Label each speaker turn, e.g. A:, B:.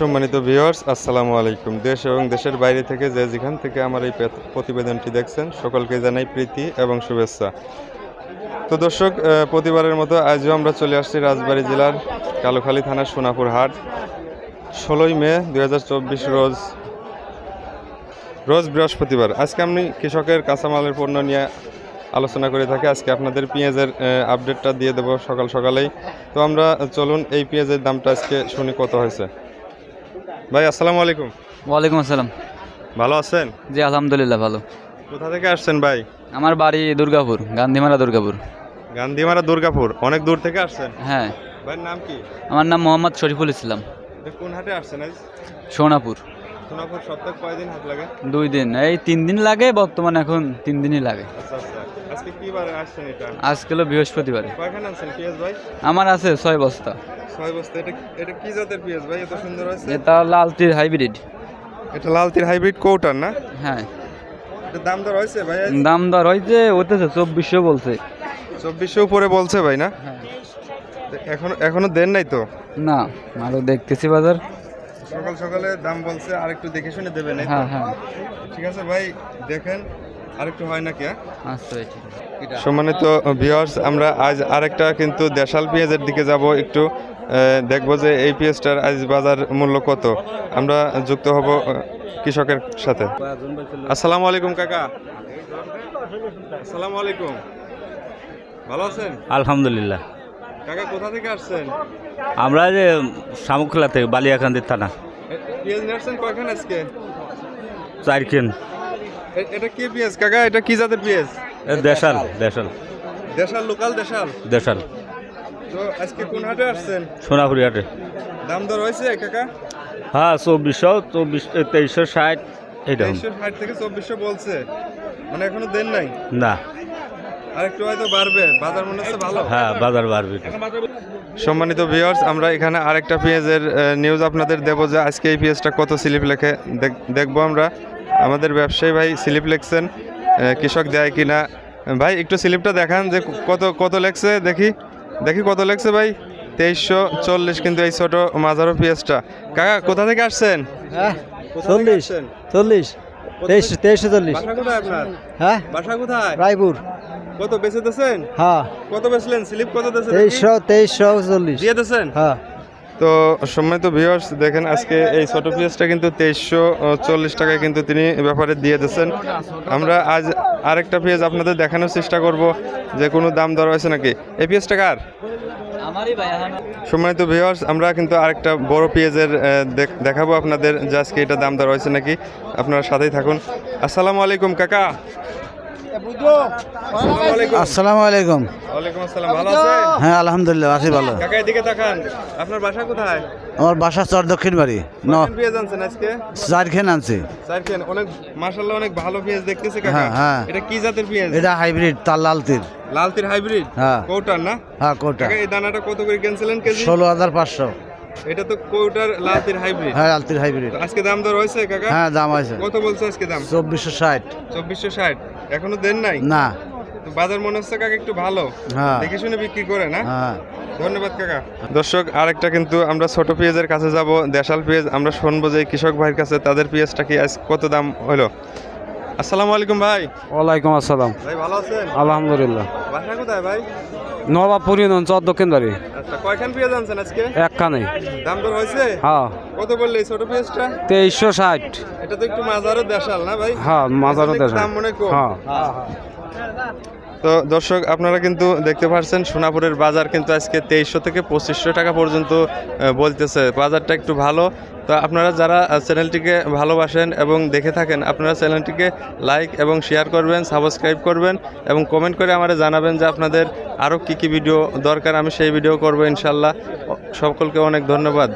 A: সম্মানিত ভিউয়ার্স আসসালামু আলাইকুম। দেশ এবং দেশের বাইরে থেকে যে যেখান থেকে আমার এই প্রতিবেদনটি দেখছেন, সকলকে জানাই প্রীতি এবং শুভেচ্ছা। তো দর্শক প্রতিবারের মতো আজও আমরা চলে আসছি রাজবাড়ী জেলার কালুখালী থানার সোনাপুর হাট। ষোলোই মে দু হাজার চব্বিশ রোজ রোজ বৃহস্পতিবার। আজকে আমি কৃষকের কাঁচামালের পণ্য নিয়ে আলোচনা করে থাকি। আজকে আপনাদের পেঁয়াজের আপডেটটা দিয়ে দেবো সকাল সকালেই। তো আমরা চলুন, এই পেঁয়াজের দামটা আজকে শুনি কত হয়েছে। ভাই আসসালামু আলাইকুম।
B: ওয়ালাইকুম আসসালাম।
A: ভালো আছেন?
B: জি আলহামদুলিল্লাহ ভালো।
A: কোথা থেকে আসছেন ভাই?
B: আমার বাড়ি দুর্গাপুর গান্ধীমারা দুর্গাপুর।
A: গান্ধীমারা দুর্গাপুর অনেক দূর থেকে আসছেন?
B: হ্যাঁ।
A: ভাইয়ের নাম কি?
B: আমার নাম মোহাম্মদ শরীফুল ইসলাম।
A: কোন হাটে আসছেন আজ
B: সোনাপুর।
A: সোনাপুর সপ্তাহে কয়দিন হাট লাগে?
B: দুই দিন। এই তিন দিন লাগে বর্তমানে এখন তিন দিনই লাগে।
A: আচ্ছা আচ্ছা। আজকে কি বারে আসছেন এটা?
B: আজকে হলো বৃহস্পতিবার।
A: কয়খানে আনছেন পিএস ভাই?
B: আমার আছে ছয় বস্তা।
A: ছয় বস্তা এটা এটা কি জাতের পিএস ভাই? এত সুন্দর আছে
B: এটা লালটির হাইব্রিড।
A: এটা লালতির হাইব্রিড কোটার না?
B: হ্যাঁ।
A: এটা দাম দর হয়েছে ভাই?
B: দাম দর হয়েছে চব্বিশশো বলছে।
A: চব্বিশশো উপরে বলছে ভাই না?
B: হ্যাঁ।
A: এখনও এখনও দেন নাই তো?
B: না আরও দেখতেছি বাজার।
A: সকাল সকালে দাম বলছে আর একটু দেখে শুনে দেবেন
B: হ্যাঁ হ্যাঁ।
A: ঠিক আছে ভাই দেখেন আর একটু হয় নাকি হ্যাঁ?
B: আচ্ছা
A: সম্মানিত আমরা আজ আরেকটা কিন্তু দেশাল পেঁয়াজের দিকে যাব একটু। দেখব যে এই পেঁয়াজটার আজ বাজার মূল্য কত। আমরা যুক্ত হব কৃষকের সাথে। আসসালামু আলাইকুম কাকা। আসসালামু আলাইকুম। ভালো আছেন?
C: আলহামদুলিল্লাহ।
A: কাকা কোথা থেকে আসছেন?
C: আমরা যে শামুখলা থেকে বালিয়াকান্দির থানা।
A: পেঁয়াজ নিয়ে কয়খান আজকে?
C: চারখেন।
A: এটা কি পেঁয়াজ কাকা এটা কি জাতের পেঁয়াজ
C: দেশাল দেশাল।
A: দেশাল লোকাল দেশাল?
C: দেশাল।
A: তো আজকে কোন হাটে আসছেন?
C: সোনাপুরি হাটে।
A: দাম দর হয়েছে কাকা
C: হ্যাঁ চব্বিশশো চব্বিশ তেইশশো ষাট এইরকম
A: তেইশশো ষাট থেকে চব্বিশশো বলছে। মানে এখনও দেন নাই?
C: না।
A: আর একটু হয়তো বাড়বে। বাজার মনে হচ্ছে ভালো।
C: হ্যাঁ বাজার বাড়বে।
A: সম্মানিত ভিউয়ার্স আমরা এখানে আরেকটা পেঁয়াজের নিউজ আপনাদের দেব যে আজকে এই পেঁয়াজটা কত স্লিপ লেখে দেখ- দেখব আমরা। আমাদের ব্যবসায়ী ভাই স্লিপ লিখছেন কৃষক দেয় কিনা। ভাই একটু স্লিপটা দেখান যে কত কত লেখছে দেখি। দেখি কত লাগছে ভাই? তেইশশো চল্লিশ কিন্তু এই ছোট মাঝারো পেঁয়াজটা কাকা কোথা থেকে আসছেন?
D: হ্যাঁ চল্লিশ চল্লিশ তেইশ তেইশশো চল্লিশ।
A: আপনার?
D: হ্যাঁ?
A: বাসা কোথায়?
D: রায়পুর।
A: কত বেঁচে দিয়েছেন?
D: হ্যাঁ।
A: কত বেচলেন? স্লিপ কত দিয়েছেন?
D: তেইশশো তেইশশো চল্লিশ।
A: দিয়ে দিয়েছেন?
D: হ্যাঁ।
A: তো সম্মানিত ভিউয়ার্স দেখেন আজকে এই ছোট পেঁয়াজটা কিন্তু তেইশশো চল্লিশ টাকায় কিন্তু তিনি ব্যাপারে দিয়ে দিচ্ছেন আমরা আজ আরেকটা পেঁয়াজ আপনাদের দেখানোর চেষ্টা করব যে কোনো দাম দর হয়েছে নাকি। এই পেঁয়াজটা কার? সম্মানিত ভিউয়ার্স আমরা কিন্তু আরেকটা বড় পেঁয়াজের দেখাবো আপনাদের যে আজকে এটা দাম দর হয়েছে নাকি। আপনারা সাথেই থাকুন। আসসালামু আলাইকুম কাকা। আসসালামু আলাইকুম। ওয়ালাইকুম আসসালাম ভালো আছেন?
D: হ্যাঁ আলহামদুলিল্লাহ আছি ভালো।
A: কাকা এদিকে তাকান। আপনার বাসা কোথায়?
D: আমার বাসা চর দক্ষিণ বাড়ি
A: পেঁয়াজ আনছেন আজকে?
D: চারখান আনছি।
A: চারখান অনেক মাশাআল্লাহ অনেক ভালো পেঁয়াজ দেখতেছি কাকা।
D: হ্যাঁ, হ্যাঁ।
A: এটা কি জাতের পেঁয়াজ?
D: এটা হাইব্রিড তার লাল তীর
A: লাল তীর হাইব্রিড?
D: হ্যাঁ।
A: কৌটার না?
D: হ্যাঁ কোটা
A: কাকা এই দানাটা কত করে কিনছিলেন কেজি?
D: ষোলো হাজার পাঁচশো।
A: এটা তো কৌটার লালতির হাইব্রিড।
D: হ্যাঁ লালতির হাইব্রিড।
A: আজকে দাম দর হয়েছে কাকা?
D: হ্যাঁ দাম আছে
A: কত বলছে আজকে দাম?
D: চব্বিশশো ষাট।
A: চব্বিশশো ষাট। এখনও দেন নাই?
D: না।
A: বাজার মনে হচ্ছে কাকা একটু ভালো।
D: হ্যাঁ।
A: দেখে শুনে বিক্রি করে না?
D: হ্যাঁ।
A: ধন্যবাদ কাকা। দর্শক আরেকটা কিন্তু আমরা ছোট পেঁয়াজের কাছে যাব। দেশাল পেঁয়াজ আমরা শুনব যে কৃষক ভাইয়ের কাছে তাদের পেঁয়াজটা কি আজ কত দাম হলো? আসসালামু আলাইকুম ভাই।
D: ওয়ালাইকুম আসসালাম।
A: ভাই ভালো আছেন?
D: আলহামদুলিল্লাহ।
A: বাসা কোথায় ভাই?
D: নবাবপুর ইউনিয়ন চর দক্ষিণ বাড়ি।
A: আচ্ছা কয়খান পেঁয়াজ আনছেন আজকে?
D: একখানে।
A: দাম দর হয়েছে?
D: হ্যাঁ।
A: কত বললে ছোট পেঁয়াজটা?
D: তেইশশো ষাট।
A: এটা তো একটু মাজারও দেশাল না ভাই?
D: হ্যাঁ মাজারও
A: একটু দাম মনে কম।
D: হ্যাঁ।
A: তো দর্শক আপনারা কিন্তু দেখতে পাচ্ছেন সোনাপুরের বাজার কিন্তু আজকে তেইশশো থেকে পঁচিশশো টাকা পর্যন্ত বলতেছে। বাজারটা একটু ভালো। তো আপনারা যারা চ্যানেলটিকে ভালোবাসেন এবং দেখে থাকেন আপনারা চ্যানেলটিকে লাইক এবং শেয়ার করবেন সাবস্ক্রাইব করবেন এবং কমেন্ট করে আমাদের জানাবেন যে আপনাদের আরও কী কী ভিডিও দরকার। আমি সেই ভিডিও করব ইনশাল্লাহ। সকলকে অনেক ধন্যবাদ।